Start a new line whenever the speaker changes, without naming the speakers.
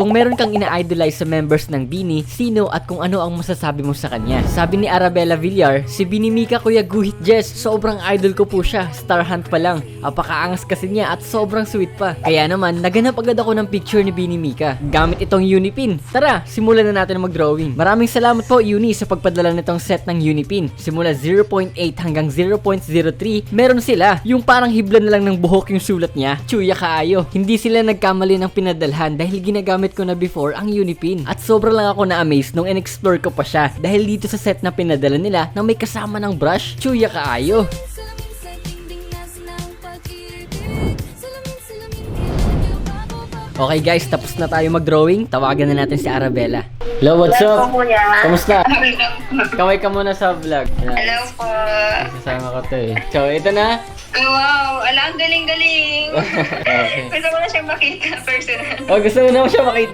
Kung meron kang ina-idolize sa members ng Bini, sino at kung ano ang masasabi mo sa kanya. Sabi ni Arabella Villar, si Bini Mika Kuya Guhit Jess, sobrang idol ko po siya. Star Hunt pa lang. Apakaangas kasi niya at sobrang sweet pa. Kaya naman, naganap agad ako ng picture ni Bini Mika. Gamit itong Unipin. Tara, simulan na natin mag-drawing. Maraming salamat po Uni sa pagpadala nitong set ng Unipin. Simula 0.8 hanggang 0.03, meron sila. Yung parang hibla na lang ng buhok yung sulat niya. Chuya kaayo. Hindi sila nagkamali ng pinadalhan dahil ginagamit ko na before ang Unipin. At sobra lang ako na-amaze nung in-explore ko pa siya dahil dito sa set na pinadala nila na may kasama ng brush, chuya kaayo. Okay guys, tapos na tayo mag-drawing. Tawagan na natin si Arabella. Hello, what's
Hello
up?
po, kuya.
Kamusta? Kamay ka muna sa vlog.
Hello po.
Kasama ko to eh. So, ito na.
Wow, ala, ang galing-galing.
okay.
Gusto ko na siyang makita personal.
Oh, gusto mo naman siya makita.